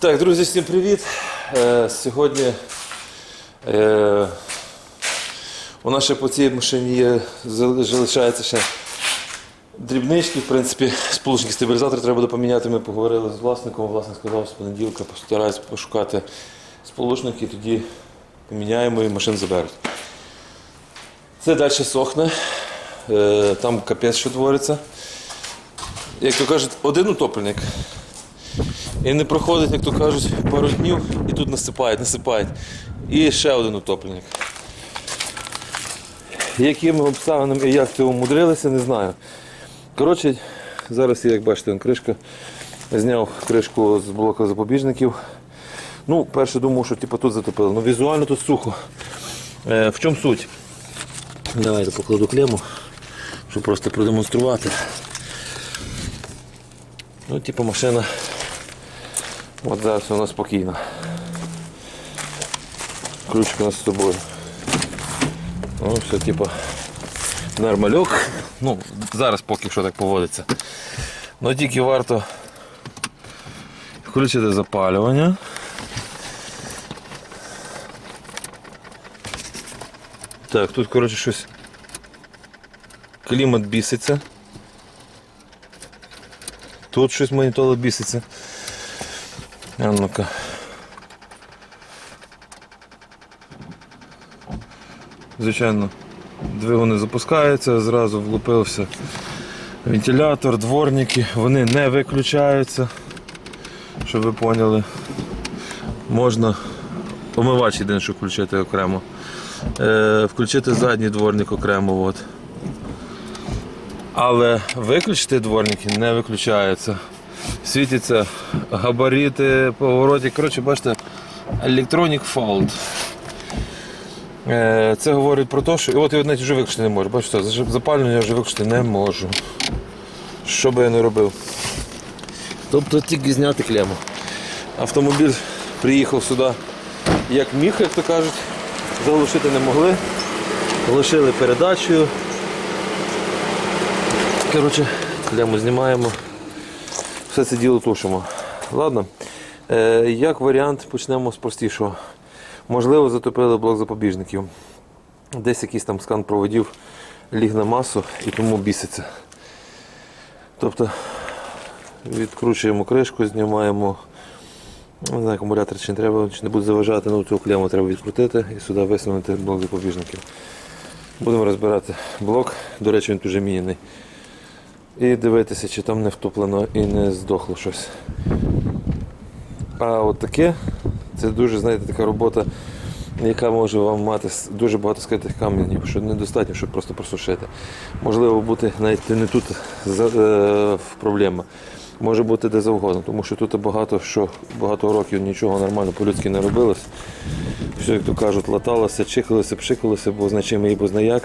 Так, друзі, всім привіт. Е, сьогодні е, у нас ще по цій машині є, залишається ще дрібнички, в принципі, сполучники стабілізатор треба буде поміняти. Ми поговорили з власником. Власник сказав, з понеділка постараюсь пошукати сполучники, тоді поміняємо і машину заберуть. Це далі сохне. Е, там капець, що твориться. Як то кажуть, один утопленник. І не проходить, як то кажуть, пару днів і тут насипають, насипають. І ще один утопленник. Якими обставинами і як це умудрилися, не знаю. Коротше, зараз як бачите, кришка. Зняв кришку з блока запобіжників. Ну, перше думав, що типу, тут затопило. Ну візуально тут сухо. Е, в чому суть? Давайте покладу клему, щоб просто продемонструвати. Ну, типу, машина От зараз вона спокійна. Ключик у нас з собою. Ну, все, типу, нормальок. Ну, зараз поки що так поводиться. Ну тільки варто включити запалювання. Так, тут, коротше, щось. Клімат біситься. Тут щось монітоло біситься. А ну-ка. Звичайно, двигуни запускаються, зразу влупився вентилятор, дворники, вони не виключаються, щоб ви поняли. Можна омивач єдине, що включити окремо. Е, включити задній дворник окремо. От. Але виключити дворники не виключаються. Світяться габарити, повороти. Коротше, бачите, Electronic Fault. Е, Це говорить про те, що. І от я навіть вже виключити не можу. Бачите, запалювання я вже виключити не можу. Що би я не робив. Тобто тільки зняти клему. Автомобіль приїхав сюди як міг, як то кажуть. Заглушити не могли. Лишили передачею. Коротше, клему знімаємо. Все це діло тушимо. Ладно. Е, як варіант, почнемо з простішого. Можливо, затопили блок запобіжників. Десь якийсь там скан проводів ліг на масу і тому біситься. Тобто відкручуємо кришку, знімаємо. Не знаю, акумулятор чи не треба, чи не буде заважати, ну цю клему треба відкрутити і сюди висунути блок запобіжників. Будемо розбирати блок, до речі, він дуже міняний. І дивитися, чи там не втоплено і не здохло щось. А от таке, це дуже, знаєте, така робота, яка може вам мати дуже багато скритих каменів, що недостатньо, щоб просто просушити. Можливо, бути навіть не тут е, проблема. Може бути де завгодно, тому що тут багато що багато років нічого нормально по-людськи не робилось. Все, як то кажуть, латалося, чихалося, пшикалося, бо значимо і бо знаяк.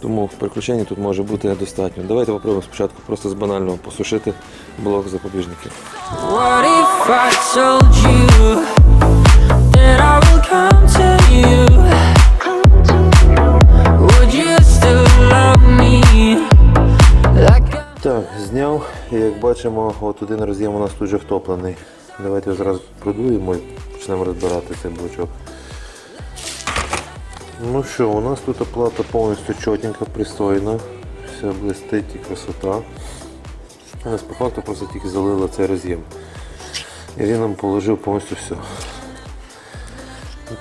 Тому приключень тут може бути достатньо. Давайте попробуємо спочатку просто з банального посушити блок запобіжників. Так, зняв, і як бачимо, от один роз'єм у нас тут вже втоплений. Давайте його зразу продуємо і почнемо розбирати цей блочок. Ну що, у нас тут оплата повністю чотенька, пристойна, все блистить і красота. У нас по факту просто тільки залили цей роз'єм. І він нам положив повністю все.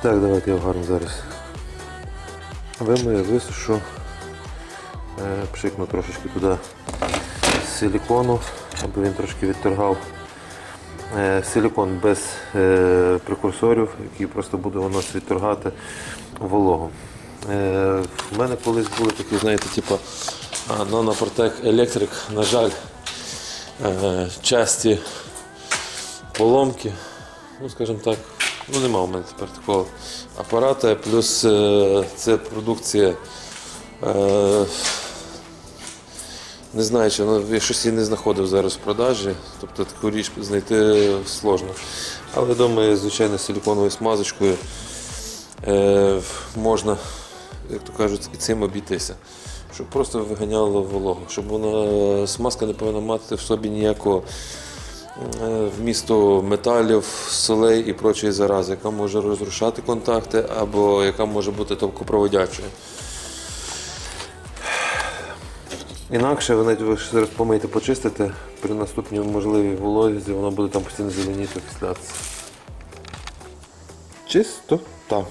Так, давайте я гарно зараз вимию, висушу, е, пшикну трошечки туди силікону, аби він трошки відторгав. Е, Силікон без е, прекурсорів, який просто буде у нас відторгати вологу. Е, в мене колись були такі, знаєте, типу Nanoprotec Electric, на жаль, е, часті поломки, ну скажімо так, ну нема у мене тепер такого апарата, плюс е, це продукція. Не знаю, чи ну, я щось її не знаходив зараз в продажі, тобто таку річ знайти сложно. Але думаю, звичайно, силіконовою смазочкою е, можна, як то кажуть, і цим обійтися. Щоб просто виганяло вологу, щоб вона смазка не повинна мати в собі ніякого е, вмісту металів, солей і прочої зарази, яка може розрушати контакти або яка може бути товкопроводячою. Інакше ви навіть ви зараз помийте, почистите, при наступній можливій вологі воно буде там постійно зеленіти, окислятися. Чистота.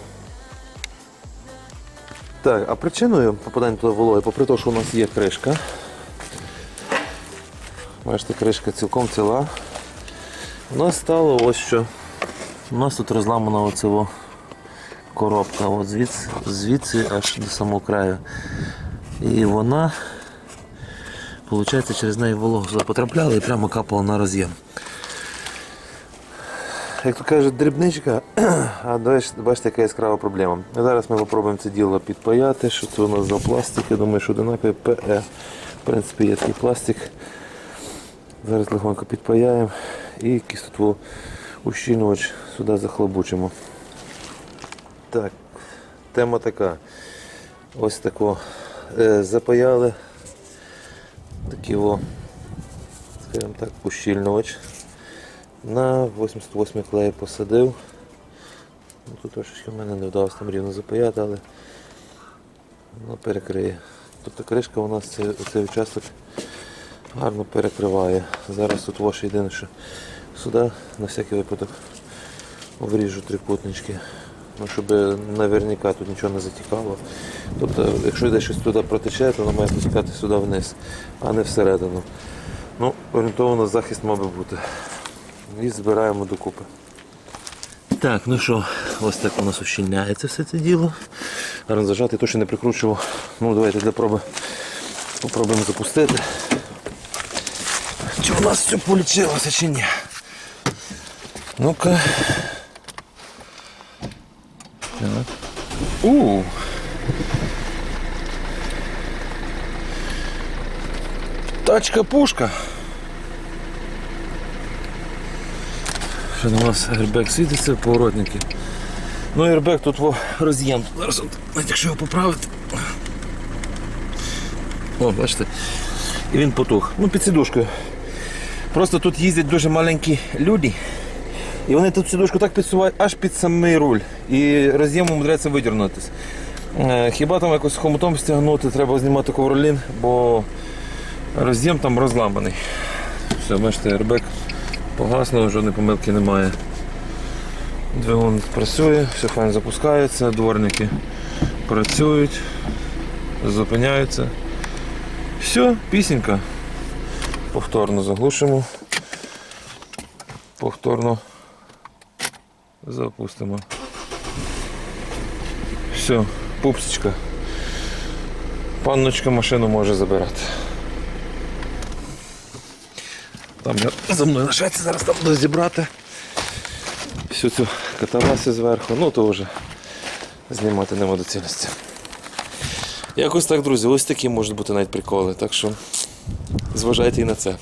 Так, а причиною попадання туди вологи, попри те, що у нас є кришка. Бачите, кришка цілком ціла. У нас стало ось що. У нас тут розламана оцього коробка. От звідси, звідси аж до самого краю. І вона, виходить, через неї вологу сюди потрапляла і прямо капала на роз'єм. Як то кажуть, дрібничка, а бачите, яка яскрава проблема. Зараз ми спробуємо це діло підпаяти. Що це у нас за пластик? Я думаю, що одинаковий ПЕ. В принципі, є такий пластик. Зараз легонько підпаяємо і кислоту ущільнювач сюди захлобучимо. Так, тема така. Ось тако е, запаяли. Такий о, так, ущільнювач. На 88 клей посадив. Ну, Тут трошечки в мене не вдалося там рівно запаяти, але воно перекриє. Тобто кришка у нас цей, цей участок гарно перекриває. Зараз тут ваше єдине, що сюди на всякий випадок вріжу трикутнички. Ну, щоб наверняка тут нічого не затікало. Тобто, якщо йде щось туди протече, то воно має потікати сюди вниз, а не всередину. Ну, орієнтовано захист мав би бути. І збираємо докупи. Так, ну що, ось так у нас ущільняється все це діло. Гарно зажати, то що не прикручував. Ну, давайте для проби попробуємо запустити. Чи у нас все полічилося чи ні? Ну-ка. Так. У. Тачка-пушка. Що на вас airbag світиться, поворотники. Ну, airbag тут роз'єм. Зараз, от, якщо його поправити. О, бачите. І він потух. Ну, під сідушкою. Просто тут їздять дуже маленькі люди. І вони тут сідушку так підсувають аж під самий руль. І роз'єм умудряється видірнутися. Е, Хіба там якось хомутом стягнути, треба знімати ковролін, бо роз'єм там розламаний. Все, бачите, airbag погаснув, жодної помилки немає. Двигун працює, все файн запускається, дворники працюють, зупиняються. Все, пісенька. Повторно заглушимо. Повторно запустимо. Все, пупсичка. Панночка машину може забирати. Там я за мною лишається, зараз там буду зібрати всю цю катавасію зверху, ну то вже знімати нема доцільності. Якось так, друзі, ось такі можуть бути навіть приколи, так що зважайте і на це.